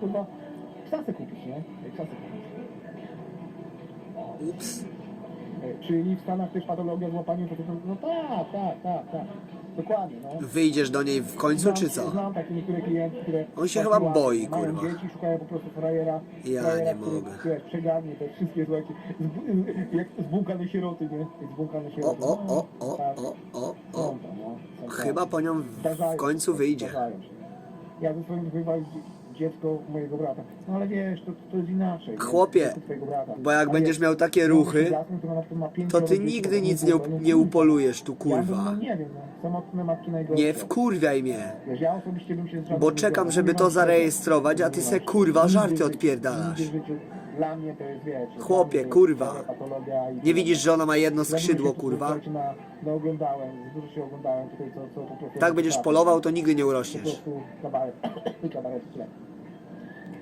kurwa, psa se kupić, nie? Psa se kupić. Ups. Czyli w Stanach też patologia z łapaniem, to, to, no tak, tak, tak, tak. Dokładnie, no. Wyjdziesz do niej w końcu, czy co? Znam takie niektóre klientki, które... On się chyba boi, mają kurwa. dzieci, szukają po prostu frajera. Ja frajera, nie który, mogę. Wiesz, przegarnie te wszystkie, słuchajcie, jak zbłąkane sieroty, nie? Zbłąkane O, sieroty. o, o, No, o, tak. o, o, Są o. tam, no. Są Chyba po nią Zdarzają w końcu wyjdzie. zdarzają się. Ja ze swoim wychowałem dziecko mojego brata. No ale wiesz, to, to jest inaczej. Chłopie. Bo jak będziesz miał takie ruchy, to ty nigdy nic nie nie, upolujesz tu, kurwa. nie wkurwiaj mnie. Bo czekam, żeby to zarejestrować, a ty se, kurwa, żarty odpierdalasz. Dla mnie to jest, wiesz... Chłopie, kurwa. Nie widzisz, że ona ma jedno skrzydło, kurwa? no oglądałem, dużo się oglądałem tutaj, co, co po prostu... Tak będziesz polował, to nigdy nie urośniesz.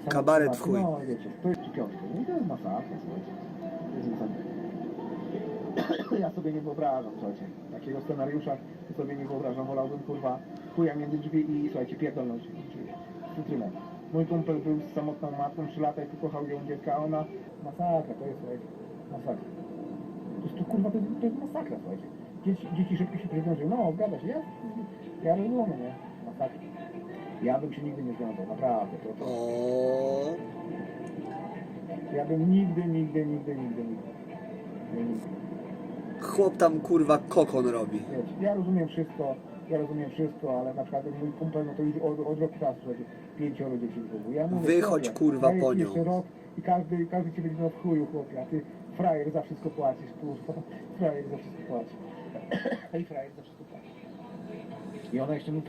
kabaret, w chuj. Wiecie. Ja sobie nie wyobrażam, słuchajcie. Takiego scenariusza sobie nie wyobrażam. Wolałbym, kurwa, chuja między drzwi i, słuchajcie, pierdolnąć drzwi. Cytrynę. Mój kumpel był z samotną matką 3 lata i pokochał ją dziecka, a ona... Masakra, to jest, słuchajcie, masakra. To jest, to, kurwa, to jest, to jest masakra, słuchajcie. Dzieci, dzieci szybko się przywiązują. No, zgadza się, ja, ja rozumiem, nie? Masakra. Ja bym się nigdy nie związał, naprawdę. To, to, ja bym nigdy, nigdy, nigdy, nigdy, nigdy. Nigdy. chłop tam, kurwa, kokon robi. Wiecie, ja rozumiem wszystko, ja rozumiem wszystko, ale na przykład mój kumpel, no to już od, od roku czasu, słuchajcie, pięcioro dzieci wychowuje. Ja mówię, Wychodź, chłopie, kurwa, po ci nią. jeszcze rok i każdy, każdy cię będzie miał w chuju, chłopie, a ty frajer za wszystko płacisz, kurwa. Frajer za wszystko płaci. I frajer za wszystko płaci. I ona jeszcze mi